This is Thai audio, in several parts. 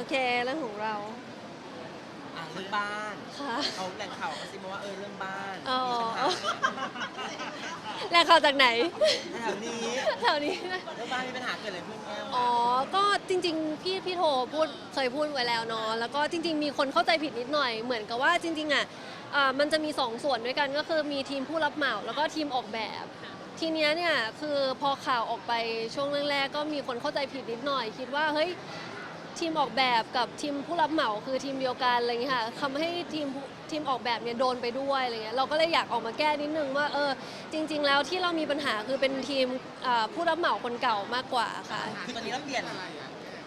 โอเคเรื่องของเราอะเรื่องบ้านค่ะ เขาแหล่งข่าวกระซิบมาว่าเออเรื่องบ้านอ๋อ มีปัญหาแหล่งข่าวจากไหน แถวนี้แถวนี้นะเรื่องบ้านมีปัญหาเกิดอะไรขึ้นแก้วอ๋อ ก็จริงๆ พี่พี่โทพูดเคยพูดไว้แล้วเนาะ แล้วก็จริง ๆ มีคนเข้าใจผิดนิดหน่อย เหมือนกับว่าจริงๆอะอ่ามันจะมีสองส่วนด้วยกันก็คือมีทีมผู้รับเหมาแล้วก็ทีมออกแบบ ทีเนี้ยเนี่ยคือพอข่าวออกไปช่วงแรกๆก็มีคนเข้าใจผิดนิดหน่อย คิดว่าเฮ้ย ทีมออกแบบกับทีมผู้รับเหมาคือทีมเดียวกันอะไรเงี้ยค่ะทำให้ทีมผู้ทีมออกแบบเนี่ยโดนไปด้วยอะไรเงี้ยเราก็เลยอยากออกมาแก้นิดนึงว่าเออจริง ๆ แล้วที่เรามีปัญหาคือเป็นทีมอ่าผู้รับเหมาคนเก่ามากกว่าค่ะคือตอนนี้เราเปลี่ยน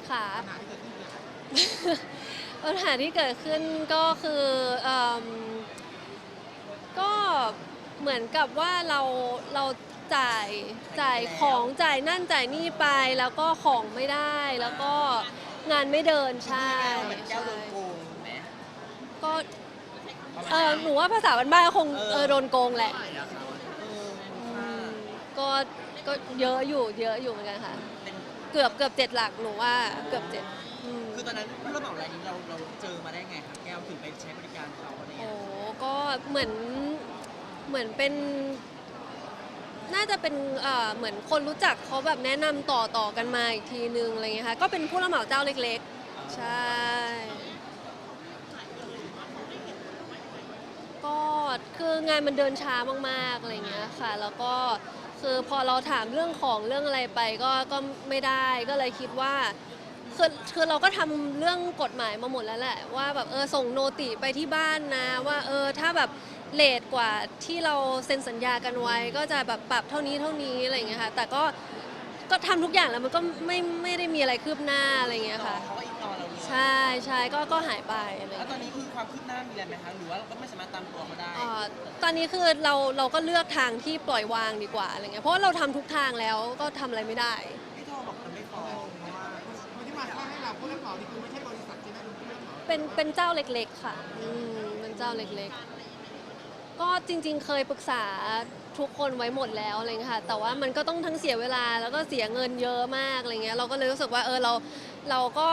ค่ะปัญหาที่เกิดขึ้นก็คือเอิ่มก็เหมือนกับว่าเราเราจ่ายจ่ายของจ่ายนั่นจ่ายนี่ไป แล้วก็ของไม่ได้แล้วก็ งานไม่เดินใช่เหมือนแก้วโดนโกงถูกไหม ก็ประมาณเออนั้นหนูว่าภาษาบ้านๆก็คงเออ เออโดนโกงแหละเอออืค่ะมก็ก็เยอะอยู่เยอะอยู่เหมือนกันค่ะ เป็นเกือบเกือบเจ็ดหลักหนูว่าเกือบเจ็ดอืม คือตอนนั้นผู้รับเหมารายนี้เราเราเจอมาได้ไงครับแก้วถึงไปใช้บริการเขาอะไรโอ้เงี้ยก็เหมือนเหมือนเป็น น่าจะเป็นเอ่อเหมือนคนรู้จักเขาแบบแนะนำต่อต่อกันมาอีกทีนึงอะไรเงี้ยค่ะก็เป็นผู้รับเหมาเจ้าเล็กๆ ใช่ ก็คืองานมันเดินช้ามากๆอะไรเงี้ยค่ะ แล้วก็คือพอเราถามเรื่องของเรื่องอะไรไปก็ก็ไม่ได้ก็เลยคิดว่า คือคือเราก็ทำเรื่องกฎหมายมาหมดแล้วแหละ ว่าแบบเออส่งโนติไปที่บ้านนะ ว่าเออถ้าแบบ เลทกว่าที่เราเซ็นสัญญากันไว้ ก็จะแบบปรับเท่านี้เท่านี้อะไรอย่างเงี้ยค่ะ แต่ก็ก็ทำทุกอย่างแล้วมันก็ไม่ไม่ได้มีอะไรคืบหน้าอะไรอย่างเงี้ยค่ะ เขาก็อิกนอเราเลยใช่ใช่ก็ก็หายไปอะไรอย่างแล้วเงี้ย ตอนนี้คือความคืบหน้ามีอะไรไหมคะหรือว่าเราก็ไม่สามารถตามตัวเขาได้ เอ่อตอนนี้คือเราเราก็เลือกทางที่ปล่อยวางดีกว่าอะไรเงี้ยเพราะว่าเราทำทุกทางแล้วก็ทำอะไรไม่ได้ พี่โทรบอกจะไม่ฟ้องคนที่มาสร้างให้เราผู้รับเหมานี่คือไม่ใช่บริษัทใช่ไหมคุณผู้รับเหมาเป็นเป็นเจ้าเล็กๆค่ะอืมเป็นเจ้าเล็กๆ ก็จริง ๆ เคยปรึกษาทุกคนไว้หมดแล้วอะไรเงี้ยค่ะ แต่ว่ามันก็ต้องทั้งเสียเวลาแล้วก็เสียเงินเยอะมากอะไรเงี้ย เราก็เลยรู้สึกว่าเออเราเราก็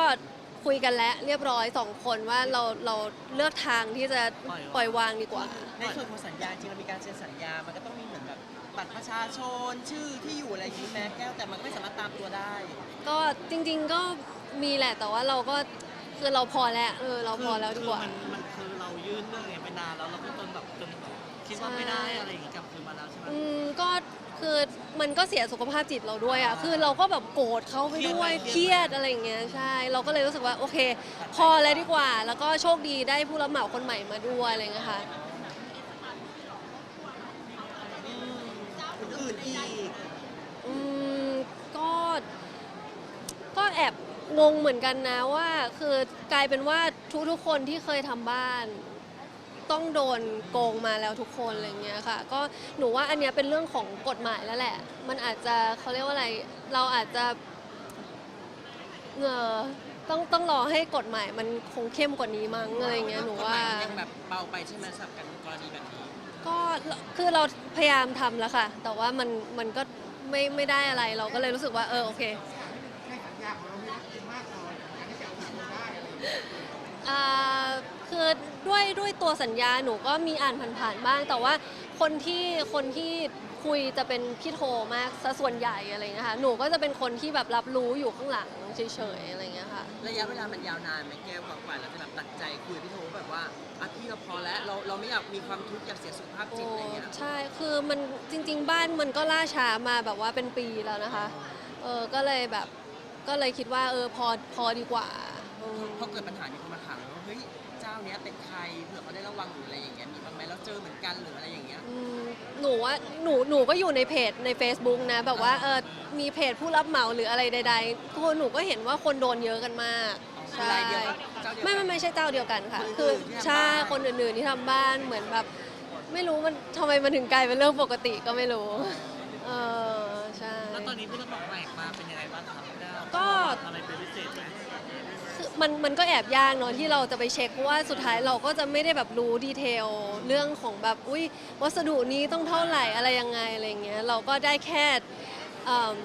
คุยกันแล้วเรียบร้อยสองคนว่าเราเราเลือกทางที่จะปล่อยวางดีกว่า ในส่วนของสัญญาจริงเรามีการเซ็นสัญญา มันก็ต้องมีเหมือนแบบบัตรประชาชนชื่อที่อยู่อะไรอย่างนี้แม้แก้วแต่มันก็ไม่สามารถตามตัวได้ ก็จริง ๆก็มีแหละแต่ว่าเราก็คือเราพอแล้วเออเราพอแล้วดีกว่าคือมันมันคือเรายื่นเรื่องเนี้ยไปนานแล้วเราก็จนแบบจนแบบ คิดว่าไม่ได้อะไรอย่างงี้กลับคืนมาแล้วใช่ไหม อืมก็คือมันก็เสียสุขภาพจิตเราด้วยอะ คือเราก็แบบโกรธเขาไปด้วยเครียดอะไรอย่างเงี้ยใช่ เราก็เลยรู้สึกว่าโอเค พอแล้วดีกว่า แล้วก็โชคดีได้ผู้รับเหมาคนใหม่มาด้วยอะไรเงี้ยค่ะอื่นๆอีก อืมก็ก็แอบงงเหมือนกันนะว่า คือกลายเป็นว่าทุกๆคนที่เคยทำบ้าน ต้องโดนโกงมาแล้วทุกคนอะไรเงี้ยค่ะ ก็หนูว่าอันเนี้ยเป็นเรื่องของกฎหมายแล้วแหละ มันอาจจะเขาเรียกว่าอะไร เราอาจจะเออต้องต้องรอให้กฎหมายมันคงเข้มกว่านี้มั้งอะไรเงี้ยหนูว่า กฎหมยมันยังแบบเบาไปใช่ไหมสำหรับการกรณีแบบนี้ ก็คือเราพยายามทำแล้วค่ะ แต่ว่ามันมันก็ไม่ไม่ได้อะไรเราก็เลยรู้สึกว่าเออโอเคให้สัญญาของเราไม่รับเป็นมากพอในการที่จะเอาผิดเราได้อะไรอย่างเงี้ย อ่าคือ ด้วยด้วยตัวสัญญาหนูก็มีอ่านผ่านๆบ้าง แต่ว่าคนที่คนที่คุยจะเป็นพี่โทมากซะส่วนใหญ่อะไรเงี้ยค่ะหนูก็จะเป็นคนที่แบบรับรู้อยู่ข้างหลังเฉยๆอะไรเงี้ยค่ะ ระยะเวลามันยาวนานไหมแก้วกว่าๆเราจะแบบตัดใจคุยกับพี่โทแบบว่าอะพี่เราพอแล้วเราเราไม่อยากมีความทุกข์อยากเสียสุขภาพจิตอะไรเงี้ย ใช่ คือมันจริง ๆ บ้านมันก็ล่าช้ามาแบบว่าเป็นปีแล้วนะคะ เออ ก็เลยแบบ ก็เลยคิดว่าเออพอพอดีกว่าอืมพอเกิดปัญหานี้เขามาถามว่าเฮ้ย เจ้าเนี้ยเป็นใครเผื่อเขาได้ระวังหรืออะไรอย่างเงี้ยมีบ้างไหมเราเจอเหมือนกันหรืออะไรอย่างเงี้ย อืมหนูว่าหนูหนูก็อยู่ในเพจใน Facebook นะ แบบว่าเออมีเพจผู้รับเหมาหรืออะไรใดๆคือหนูก็เห็นว่าคนโดนเยอะกันมากคือรายเดียวกับเจ้าเดียวกันไม่ไม่ไม่ใช่เจ้าเดียวกันค่ะ คนอื่นคือที่ทำใช่บ้านคนอื่นๆที่ทำบ้านเหมือนแบบ ไม่รู้มันทำไมมันถึงกลายเป็นเรื่องปกติก็ไม่รู้เออใช่ แล้วตอนนี้ผู้รับเหมาใหม่มาเป็นยังไงบ้างครับได้ก็ อะไรเป็นพิเศษไหมคือ มันมันก็แอบยากเนอะที่เราจะไปเช็คเพราะว่าสุดท้ายเราก็จะไม่ได้แบบรู้ดีเทลเรื่องของแบบอุ้ยวัสดุนี้ต้องเท่าไหร่อะไรยังไงอะไรเงี้ยเราก็ได้แค่เอิ่ม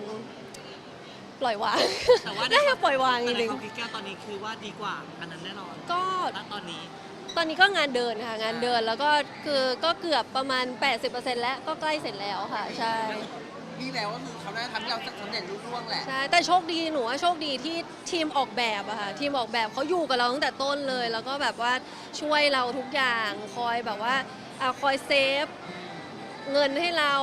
ปล่อยวางแต่ว่าน่าจะปล่อยวางจแต่ในริงความคิดแก้วตอนนี้คือว่าดีกว่าอันนั้นแน่นอนๆก็ ณตอนนี้ ตอนนี้ก็งานเดินค่ะ งานเดินแล้วก็คือก็เกือบประมาณ 80%แล้วก็ใกล้เสร็จแล้วค่ะ ใช่ นี่แล้วก็คือเขาน่าจะทำให้เราสำเร็จรุ่ร่วงแหละ ใช่ แต่โชคดีหนูว่าโชคดีที่ทีมออกแบบอะค่ะ ทีมออกแบบเขาอยู่กับเราตั้งแต่ต้นเลย แล้วก็แบบว่าช่วยเราทุกอย่าง คอยแบบว่าอะคอยเซฟ เงินให้เรา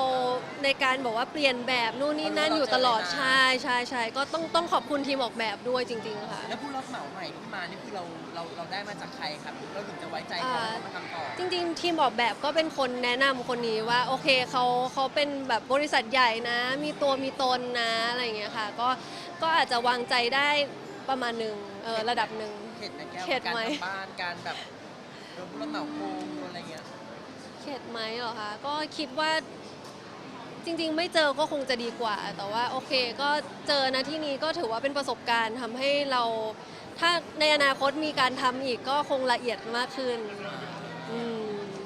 ในการบอกว่าเปลี่ยนแบบนู่นนี่นั่นอยู่ตลอดใช่ใช่ใช่ก็ต้องต้องขอบคุณทีมออกแบบด้วยจริง ๆ ค่ะ แล้วผู้รับเหมาใหม่ที่มานี่คือเราเราเราได้มาจากใครครับเราถึงจะไว้ใจเขาอ่าให้เขามาทำต่อจริง ๆ ทีมออกแบบก็เป็นคนแนะนำคนนี้ว่าโอเคเขาเขาเป็นแบบบริษัทใหญ่นะ มีตัวมีตนนะอะไรอย่างเงี้ยค่ะ ก็ก็อาจจะวางใจได้ประมาณหนึ่งเออระดับหนึ่ง เข็ดไหมแก้วเข็ดการไหมทำบ้านการแบบโดนผู้รับเหมาโกงโดนอะไรเงี้ย เข็ดไหมเหรอคะ ก็คิดว่าจริงๆ ไม่เจอก็คงจะดีกว่า แต่ว่าโอเค ก็เจอนะที่นี้ก็ถือว่าเป็นประสบการณ์ทำให้เรา ถ้าในอนาคตมีการทำอีกก็คงละเอียดมากขึ้น